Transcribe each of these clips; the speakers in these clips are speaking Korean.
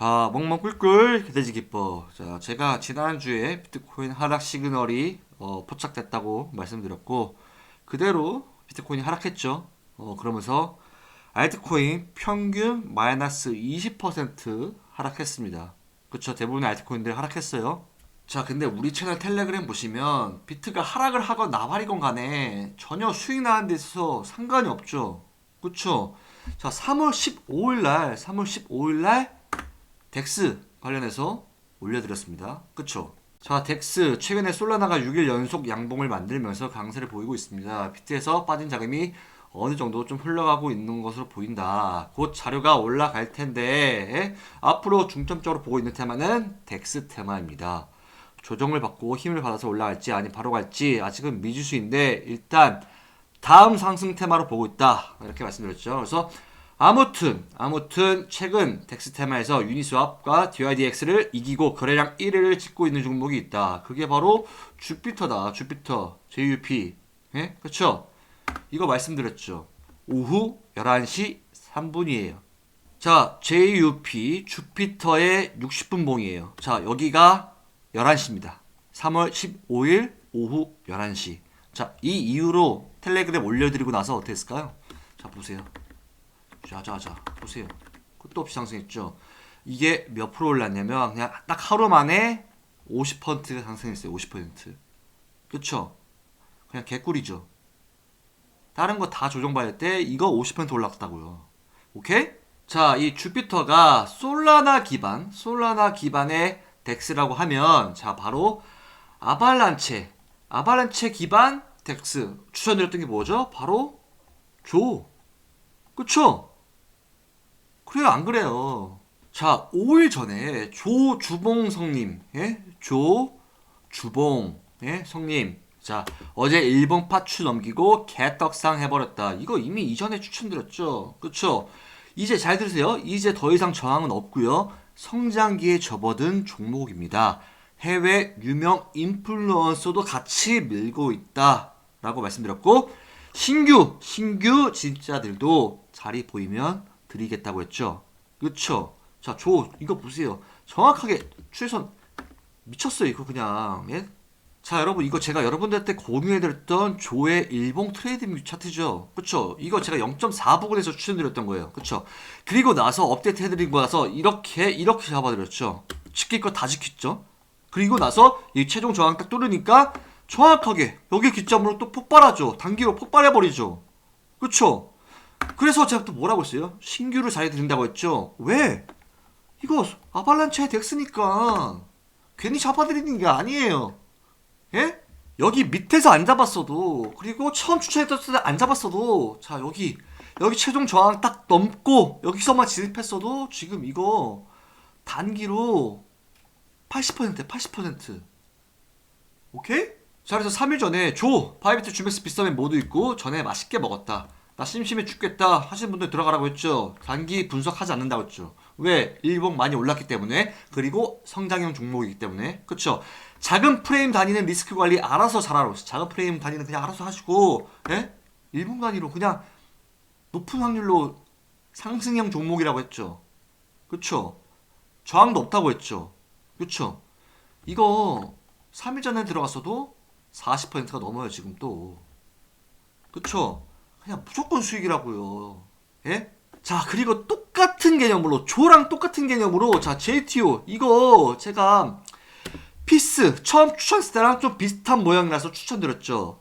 아, 멍멍 꿀꿀 기대지 기뻐. 자, 제가 지난주에 비트코인 하락 시그널이 어, 포착됐다고 말씀드렸고 그대로 비트코인이 하락했죠. 어, 그러면서 알트코인 평균 마이너스 20% 하락했습니다. 그쵸? 대부분의 알트코인들 하락했어요. 자, 근데 우리 채널 텔레그램 보시면 비트가 하락을 하건 나발이건 간에 전혀 수익 나는 데 있어서 상관이 없죠. 그쵸? 자, 3월 15일 날, 3월 15일 날 덱스 관련해서 올려드렸습니다. 그쵸? 자, 덱스 최근에 솔라나가 6일 연속 양봉을 만들면서 강세를 보이고 있습니다. 비트에서 빠진 자금이 어느 정도 좀 흘러가고 있는 것으로 보인다. 곧 자료가 올라갈 텐데 앞으로 중점적으로 보고 있는 테마는 덱스 테마입니다. 조정을 받고 힘을 받아서 올라갈지 아니 바로 갈지 아직은 미지수인데 일단 다음 상승 테마로 보고 있다 이렇게 말씀드렸죠. 그래서 아무튼 아무튼 최근 덱스 테마에서 유니스왑과 DYDX를 이기고 거래량 1위를 찍고 있는 종목이 있다. 그게 바로 주피터다. 주피터 JUP 예? 그렇죠? 이거 말씀드렸죠. 오후 11시 3분이에요. 자, JUP 주피터의 60분 봉이에요. 자, 여기가 11시입니다. 3월 15일 오후 11시. 자, 이 이후로 텔레그램 올려드리고 나서 어떻게 했을까요? 자, 보세요. 자자자, 보세요. 끝도 없이 상승했죠. 이게 몇 프로 올랐냐면, 그냥 딱 하루 만에 50%가 상승했어요. 50%. 그쵸? 그냥 개꿀이죠. 다른 거 다 조정받을 때 이거 50% 올랐다고요. 오케이? 자, 이 주피터가 솔라나 기반, 솔라나 기반의 덱스라고 하면 자, 바로 아발란체, 아발란체 기반 덱스 추천드렸던 게 뭐죠? 바로 조. 그쵸? 그래요, 안 그래요? 자, 5일 전에 조주봉 성님, 예? 조주봉, 예? 성님. 자, 어제 일본 파추 넘기고 개떡상 해버렸다. 이거 이미 이전에 추천드렸죠. 그쵸? 이제 잘 들으세요. 이제 더 이상 저항은 없고요. 성장기에 접어든 종목입니다. 해외 유명 인플루언서도 같이 밀고 있다. 라고 말씀드렸고, 신규, 신규 진짜들도 자리 보이면 드리겠다고 했죠. 그쵸? 자, 조, 이거 보세요. 정확하게 추세선 미쳤어요. 이거 그냥. 예? 자, 여러분, 이거 제가 여러분들한테 공유해드렸던 조의 일봉 트레이드 뮤 차트죠. 그쵸? 이거 제가 0.4 부근에서 추천드렸던 거예요. 그쵸? 그리고 나서 업데이트 해드리고 나서 이렇게, 이렇게 잡아드렸죠. 지킬 거 다 지켰죠? 그리고 나서 이 최종 저항 딱 뚫으니까 정확하게 여기 기점으로 또 폭발하죠. 단기로 폭발해버리죠. 그쵸? 그래서 제가 또 뭐라고 했어요? 신규를 자리 드린다고 했죠. 왜? 이거 아발란체 덱스니까 괜히 잡아드리는 게 아니에요. 예? 여기 밑에서 안 잡았어도 그리고 처음 추천했을 때안 잡았어도 자 여기 여기 최종 저항 딱 넘고 여기서만 진입했어도 지금 이거 단기로 80% 80% 오케이? 자 그래서 3일 전에 조 바이비트 주맥스 비싸면 모두 있고 전에 맛있게 먹었다 나 심심해 죽겠다 하시는 분들 들어가라고 했죠. 단기 분석하지 않는다고 했죠. 왜? 일봉 많이 올랐기 때문에. 그리고 성장형 종목이기 때문에. 그쵸? 작은 프레임 단위는 리스크 관리 알아서 했어 작은 프레임 단위는 그냥 알아서 하시고 예? 일봉 단위로 그냥 높은 확률로 상승형 종목이라고 했죠. 그쵸? 저항도 없다고 했죠. 그쵸? 이거 3일 전에 들어갔어도 40%가 넘어요 지금 또. 그쵸 그냥 무조건 수익이라고요. 예? 자 그리고 똑같은 개념으로 조랑 똑같은 개념으로 자 JTO 이거 제가 피스 처음 추천했을 때랑 좀 비슷한 모양이라서 추천드렸죠.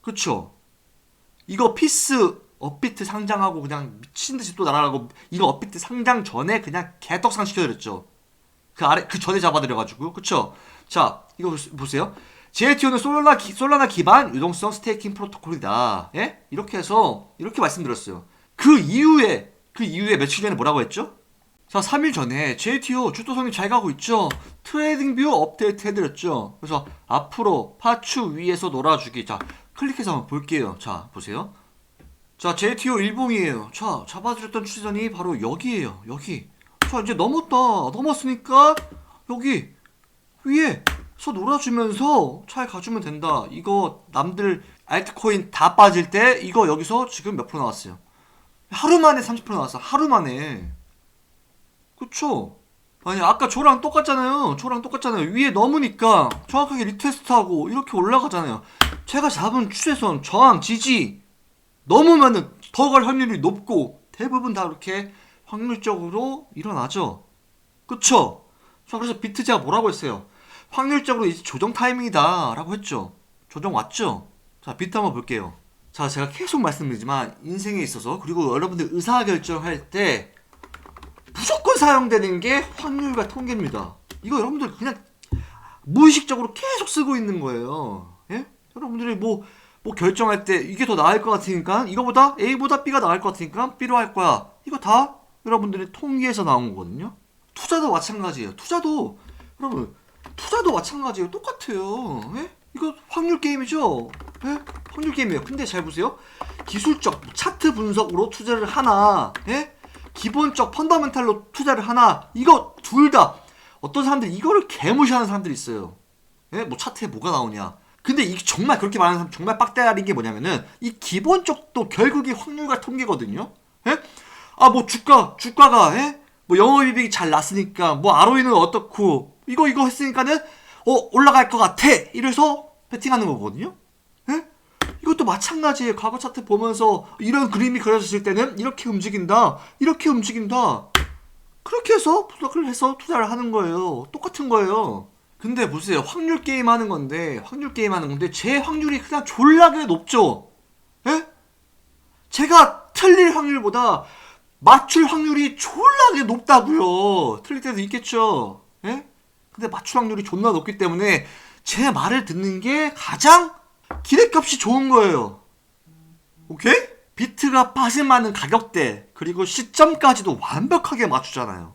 그쵸? 이거 피스 업비트 상장하고 그냥 미친듯이 또 날아가고 이거 업비트 상장 전에 그냥 개떡상 시켜드렸죠. 그 아래 그 전에 잡아드려가지고. 그쵸? 자 이거 보세- 보세요 JTO는 솔라나, 기, 솔라나 기반 유동성 스테이킹 프로토콜이다. 예? 이렇게 해서 이렇게 말씀드렸어요. 그 이후에 그 이후에 며칠 전에 뭐라고 했죠? 자 3일 전에 JTO 주도성이 잘 가고 있죠? 트레이딩 뷰 업데이트 해드렸죠? 그래서 앞으로 파추 위에서 놀아주기. 자 클릭해서 한번 볼게요. 자 보세요. 자 JTO 일봉이에요. 자 잡아드렸던 추세선이 바로 여기에요. 여기. 자 이제 넘었다. 넘었으니까 여기 위에 서 놀아주면서 잘 가주면 된다 이거 남들 알트코인 다 빠질 때 이거 여기서 지금 몇 프로 나왔어요 하루 만에 30% 나왔어 하루 만에 그쵸 아니 아까 조랑 똑같잖아요. 조랑 똑같잖아요. 위에 넘으니까 정확하게 리테스트하고 이렇게 올라가잖아요. 제가 잡은 추세선 저항 지지 넘으면은 더 갈 확률이 높고 대부분 다 이렇게 확률적으로 일어나죠. 그쵸? 자 그래서 비트 제가 뭐라고 했어요? 확률적으로 이제 조정 타이밍이다 라고 했죠. 조정 왔죠? 자 비트 한번 볼게요. 자 제가 계속 말씀드리지만 인생에 있어서 그리고 여러분들 의사결정할 때 무조건 사용되는 게 확률과 통계입니다. 이거 여러분들 그냥 무의식적으로 계속 쓰고 있는 거예요. 예? 여러분들이 뭐, 뭐 결정할 때 이게 더 나을 것 같으니까 이거보다 A보다 B가 나을 것 같으니까 B로 할 거야. 이거 다 여러분들의 통계에서 나온 거거든요. 투자도 마찬가지예요. 투자도 여러분 투자도 마찬가지예요. 똑같아요. 예? 이거 확률 게임이죠. 예? 확률 게임이에요. 근데 잘 보세요. 기술적 차트 분석으로 투자를 하나, 예? 기본적 펀더멘탈로 투자를 하나 이거 둘 다 어떤 사람들 이거를 개무시하는 사람들이 있어요. 예? 뭐 차트에 뭐가 나오냐. 근데 이 정말 그렇게 말하는 사람 정말 빡대가리인 게 뭐냐면은 이 기본적도 결국이 확률과 통계거든요. 예? 아뭐 주가 주가가 예? 뭐 영업이익이 잘 났으니까 뭐 ROE는 어떻고 이거 이거 했으니까는 어 올라갈 것 같아 이래서 베팅하는 거거든요. 예? 이것도 마찬가지예요. 과거 차트 보면서 이런 그림이 그려졌을 때는 이렇게 움직인다. 이렇게 움직인다. 그렇게 해서 분석을 해서 투자를 하는 거예요. 똑같은 거예요. 근데 보세요. 확률 게임 하는 건데, 확률 게임 하는 건데, 제 확률이 그냥 졸라게 높죠? 예? 제가 틀릴 확률보다 맞출 확률이 졸라게 높다고요. 틀릴 때도 있겠죠? 예? 근데 맞출 확률이 존나 높기 때문에 제 말을 듣는 게 가장 기대값이 좋은 거예요. 오케이? 비트가 빠짐하는 가격대 그리고 시점까지도 완벽하게 맞추잖아요.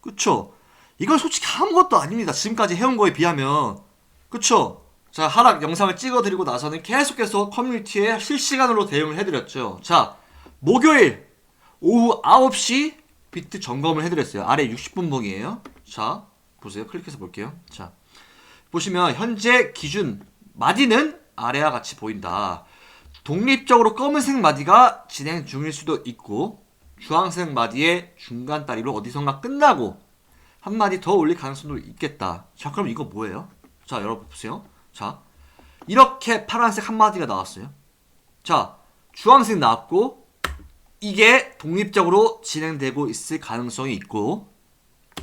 그쵸? 이건 솔직히 아무것도 아닙니다. 지금까지 해온 거에 비하면. 그쵸? 자, 하락 영상을 찍어드리고 나서는 계속해서 커뮤니티에 실시간으로 대응을 해드렸죠. 자, 목요일 오후 9시 비트 점검을 해드렸어요. 아래 60분봉이에요. 자, 보세요. 클릭해서 볼게요. 자, 보시면 현재 기준 마디는 아래와 같이 보인다. 독립적으로 검은색 마디가 진행 중일 수도 있고 주황색 마디의 중간 다리로 어디선가 끝나고 한 마디 더 올릴 가능성도 있겠다. 자, 그럼 이거 뭐예요? 자, 여러분 보세요. 자, 이렇게 파란색 한 마디가 나왔어요. 자, 주황색 나왔고 이게 독립적으로 진행되고 있을 가능성이 있고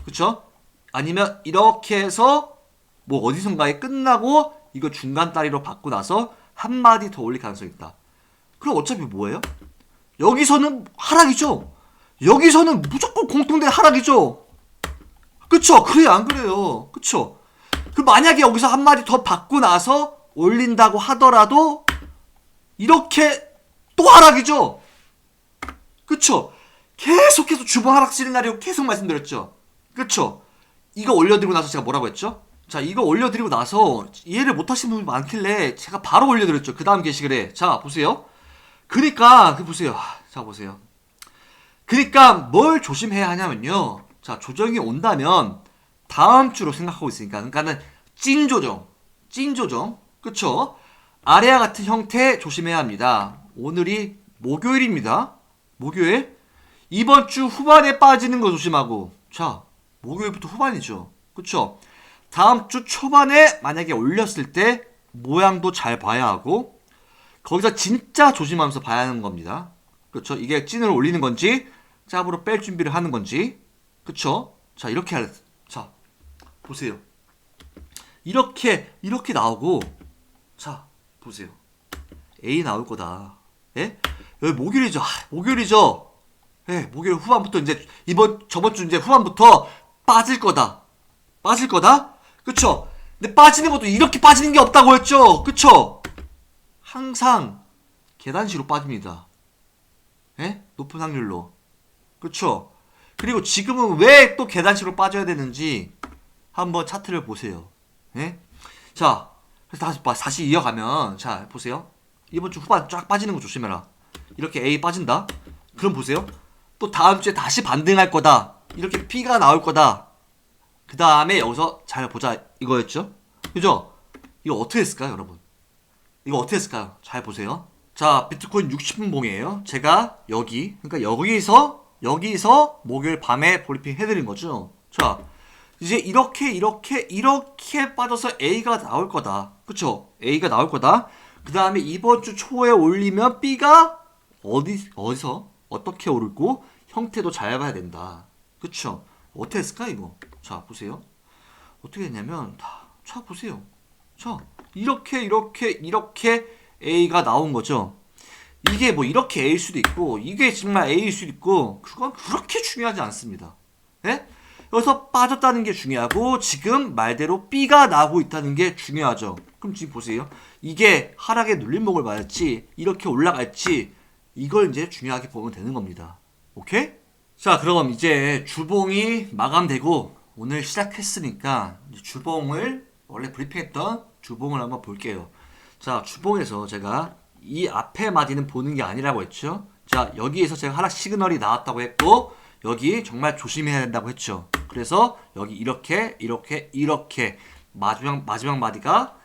그쵸? 아니면 이렇게 해서 뭐 어디선가에 끝나고 이거 중간 다리로 받고 나서 한 마디 더 올릴 가능성이 있다. 그럼 어차피 뭐예요? 여기서는 하락이죠. 여기서는 무조건 공통된 하락이죠. 그쵸? 그래요, 안 그래요? 그쵸? 그 만약에 여기서 한 마디 더 받고 나서 올린다고 하더라도 이렇게 또 하락이죠. 그쵸? 계속해서 주봉 하락 시나리오 계속 말씀드렸죠. 그쵸? 이거 올려드리고 나서 제가 뭐라고 했죠? 자, 이거 올려드리고 나서 이해를 못하시는 분이 많길래 제가 바로 올려드렸죠. 그 다음 게시글에. 자, 보세요. 그니까, 그 보세요. 자, 보세요. 그니까 뭘 조심해야 하냐면요. 자, 조정이 온다면 다음 주로 생각하고 있으니까. 그러니까는 찐 조정. 찐 조정. 그쵸? 아래와 같은 형태 조심해야 합니다. 오늘이 목요일입니다. 목요일. 이번 주 후반에 빠지는 거 조심하고. 자, 목요일부터 후반이죠. 그쵸? 다음 주 초반에 만약에 올렸을 때 모양도 잘 봐야 하고 거기서 진짜 조심하면서 봐야 하는 겁니다. 그렇죠? 이게 찐을 올리는 건지 짭으로 뺄 준비를 하는 건지 그렇죠? 자 이렇게 할, 자 보세요. 이렇게 이렇게 나오고 자 보세요. A 나올 거다. 예? 여기 목요일이죠. 아, 목요일이죠. 예, 목요일 후반부터 이제 이번 저번 주 이제 후반부터 빠질 거다. 빠질 거다. 그쵸? 근데 빠지는 것도 이렇게 빠지는 게 없다고 했죠? 그쵸? 항상 계단식으로 빠집니다. 예? 높은 확률로. 그쵸? 그리고 지금은 왜 또 계단식으로 빠져야 되는지 한번 차트를 보세요. 예? 자, 그래서 다시, 봐- 다시 이어가면, 자, 보세요. 이번 주 후반 쫙 빠지는 거 조심해라. 이렇게 A 빠진다? 그럼 보세요. 또 다음 주에 다시 반등할 거다. 이렇게 P가 나올 거다. 그 다음에 여기서 잘 보자 이거였죠? 그죠? 이거 어떻게 했을까요, 여러분? 이거 어떻게 했을까요? 잘 보세요. 자, 비트코인 60분 봉이에요. 제가 여기, 그러니까 여기서, 여기서 목요일 밤에 브리핑 해드린 거죠. 자, 이제 이렇게 이렇게 이렇게 빠져서 A가 나올 거다. 그쵸? A가 나올 거다. 그 다음에 이번 주 초에 올리면 B가 어디 어디서 어떻게 오르고 형태도 잘 봐야 된다. 그쵸? 어떻게 했을까 이거? 자 보세요. 어떻게 했냐면 다, 자 보세요. 자 이렇게 이렇게 이렇게 A가 나온 거죠. 이게 뭐 이렇게 A일 수도 있고 이게 정말 A일 수도 있고 그건 그렇게 중요하지 않습니다. 예? 여기서 빠졌다는 게 중요하고 지금 말대로 B가 나오고 있다는 게 중요하죠. 그럼 지금 보세요. 이게 하락의 눌림목을 맞을지 이렇게 올라갈지 이걸 이제 중요하게 보면 되는 겁니다. 오케이? 자 그럼 이제 주봉이 마감되고 오늘 시작했으니까 주봉을 원래 브리핑했던 주봉을 한번 볼게요. 자 주봉에서 제가 이 앞에 마디는 보는 게 아니라고 했죠. 자 여기에서 제가 하락 시그널이 나왔다고 했고 여기 정말 조심해야 된다고 했죠. 그래서 여기 이렇게 이렇게 이렇게 마지막 마지막 마디가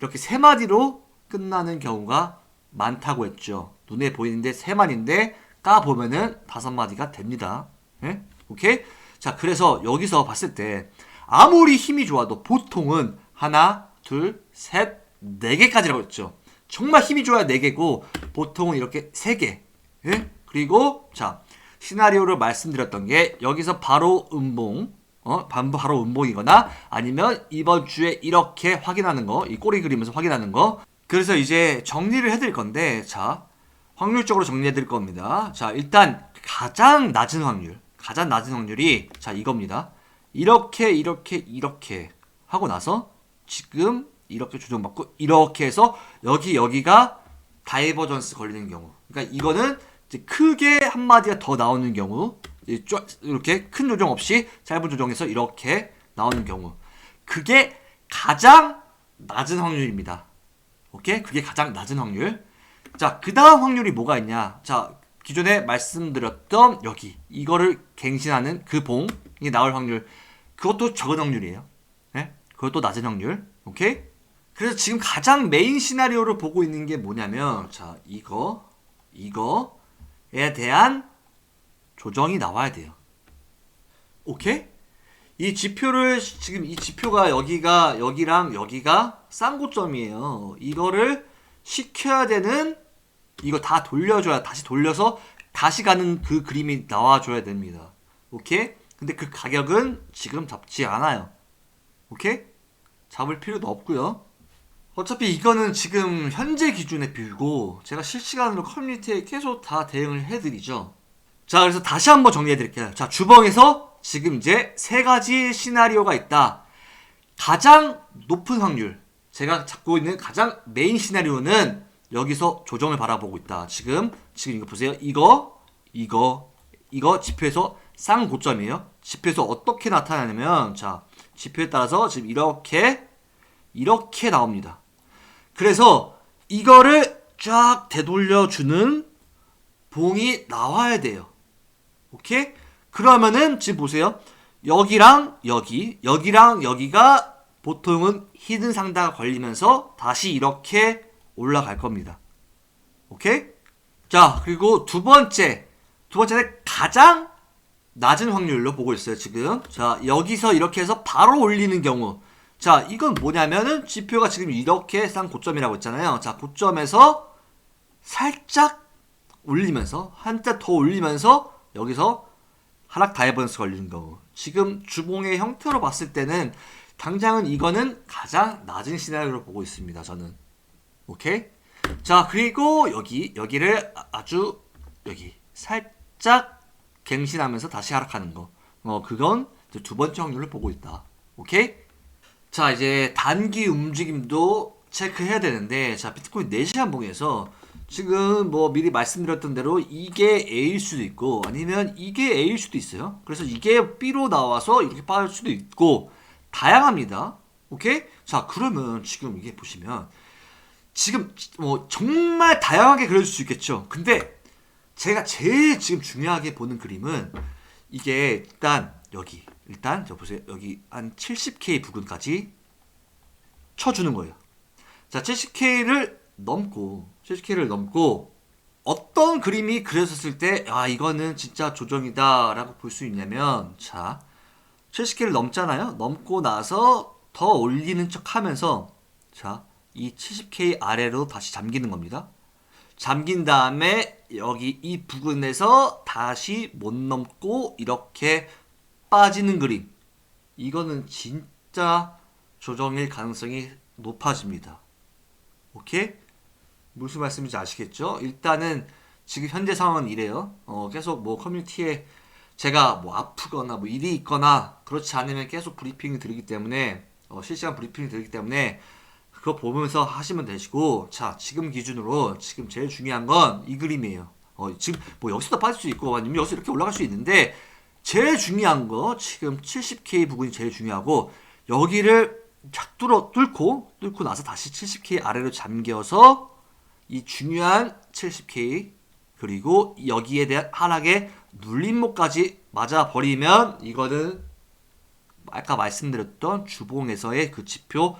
이렇게 세 마디로 끝나는 경우가 많다고 했죠. 눈에 보이는데 세 마디인데 까 보면은 다섯 마디가 됩니다. 예? 오케이? 자, 그래서 여기서 봤을 때 아무리 힘이 좋아도 보통은 하나, 둘, 셋, 네 개까지라고 했죠. 정말 힘이 좋아야 네 개고 보통은 이렇게 세 개. 예? 그리고 자, 시나리오를 말씀드렸던 게 여기서 바로 음봉 어, 반- 바로 음봉이거나 아니면 이번 주에 이렇게 확인하는 거, 이 꼬리 그리면서 확인하는 거. 그래서 이제 정리를 해드릴 건데, 자, 확률적으로 정리해 드릴 겁니다. 자, 일단 가장 낮은 확률, 가장 낮은 확률이 자 이겁니다. 이렇게 이렇게 이렇게 하고 나서 지금 이렇게 조정받고 이렇게 해서 여기 여기가 다이버전스 걸리는 경우. 그러니까 이거는 크게 한 마디가 더 나오는 경우, 이렇게 큰 조정 없이 짧은 조정에서 이렇게 나오는 경우. 그게 가장 낮은 확률입니다. 오케이? 그게 가장 낮은 확률. 자, 그 다음 확률이 뭐가 있냐? 자, 기존에 말씀드렸던 여기 이거를 갱신하는 그 봉이 나올 확률 그것도 적은 확률이에요. 예? 그것도 낮은 확률. 오케이? 그래서 지금 가장 메인 시나리오를 보고 있는 게 뭐냐면 자, 이거 이거에 대한 조정이 나와야 돼요. 오케이? 이 지표를 지금 이 지표가 여기가 여기랑 여기가 쌍고점이에요. 이거를 시켜야 되는 이거 다 돌려줘야 다시 돌려서 다시 가는 그 그림이 나와줘야 됩니다. 오케이? 근데 그 가격은 지금 잡지 않아요. 오케이? 잡을 필요도 없고요. 어차피 이거는 지금 현재 기준의 뷰고 제가 실시간으로 커뮤니티에 계속 다 대응을 해드리죠. 자, 그래서 다시 한번 정리해 드릴게요. 자, 주봉에서 지금 이제 세 가지 시나리오가 있다. 가장 높은 확률, 제가 잡고 있는 가장 메인 시나리오는 여기서 조정을 바라보고 있다. 지금, 지금 이거 보세요. 이거, 이거, 이거 지표에서 쌍고점이에요. 지표에서 어떻게 나타나냐면, 자, 지표에 따라서 지금 이렇게, 이렇게 나옵니다. 그래서 이거를 쫙 되돌려주는 봉이 나와야 돼요. 오케이? 그러면은 지금 보세요. 여기랑 여기, 여기랑 여기가 보통은 히든 상다가 걸리면서 다시 이렇게 올라갈 겁니다. 오케이? 자, 그리고 두 번째. 두 번째는 가장 낮은 확률로 보고 있어요, 지금. 자, 여기서 이렇게 해서 바로 올리는 경우. 자, 이건 뭐냐면은 지표가 지금 이렇게 쌍 고점이라고 했잖아요. 자, 고점에서 살짝 올리면서 한자 더 올리면서 여기서 하락 다이버런스 걸리는 경우 지금 주봉의 형태로 봤을 때는 당장은 이거는 가장 낮은 시나리오로 보고 있습니다 저는 오케이? 자 그리고 여기 여기를 아- 아주 여기 살짝 갱신하면서 다시 하락하는 거 어 그건 이제 두 번째 확률을 보고 있다. 오케이? 자 이제 단기 움직임도 체크해야 되는데 자 비트코인 4시간 봉에서 지금 뭐 미리 말씀드렸던 대로 이게 A일 수도 있고 아니면 이게 A일 수도 있어요. 그래서 이게 B로 나와서 이렇게 빠질 수도 있고 다양합니다. 오케이? 자 그러면 지금 이게 보시면 지금 뭐 정말 다양하게 그려질 수 있겠죠 근데 제가 제일 지금 중요하게 보는 그림은 이게 일단 여기 일단 저 보세요 여기 한 70K 부근까지 쳐주는 거예요. 자 70K를 넘고 70K를 넘고 어떤 그림이 그려졌을 때 아 이거는 진짜 조정이다라고 볼 수 있냐면 자 70K를 넘잖아요. 넘고 나서 더 올리는 척 하면서 자, 이 70K 아래로 다시 잠기는 겁니다. 잠긴 다음에 여기 이 부근에서 다시 못 넘고 이렇게 빠지는 그림. 이거는 진짜 조정일 가능성이 높아집니다. 오케이? 무슨 말씀인지 아시겠죠? 일단은 지금 현재 상황은 이래요. 어, 계속 뭐 커뮤니티에 제가 뭐 아프거나 뭐 일이 있거나 그렇지 않으면 계속 브리핑이 드리기 때문에 어, 실시간 브리핑이 드리기 때문에 그거 보면서 하시면 되시고 자 지금 기준으로 지금 제일 중요한 건 이 그림이에요. 어, 지금 뭐 여기서도 빠질 수 있고 아니면 여기서 이렇게 올라갈 수 있는데 제일 중요한 거 지금 70K 부분이 제일 중요하고 여기를 쫙 뚫어 뚫고 뚫고 나서 다시 70K 아래로 잠겨서 이 중요한 70K 그리고 여기에 대한 하락의 눌림목까지 맞아 버리면 이거는 아까 말씀드렸던 주봉에서의 그 지표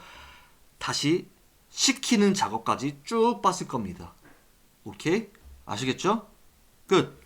다시 시키는 작업까지 쭉 빠질 겁니다. 오케이? 아시겠죠? 끝.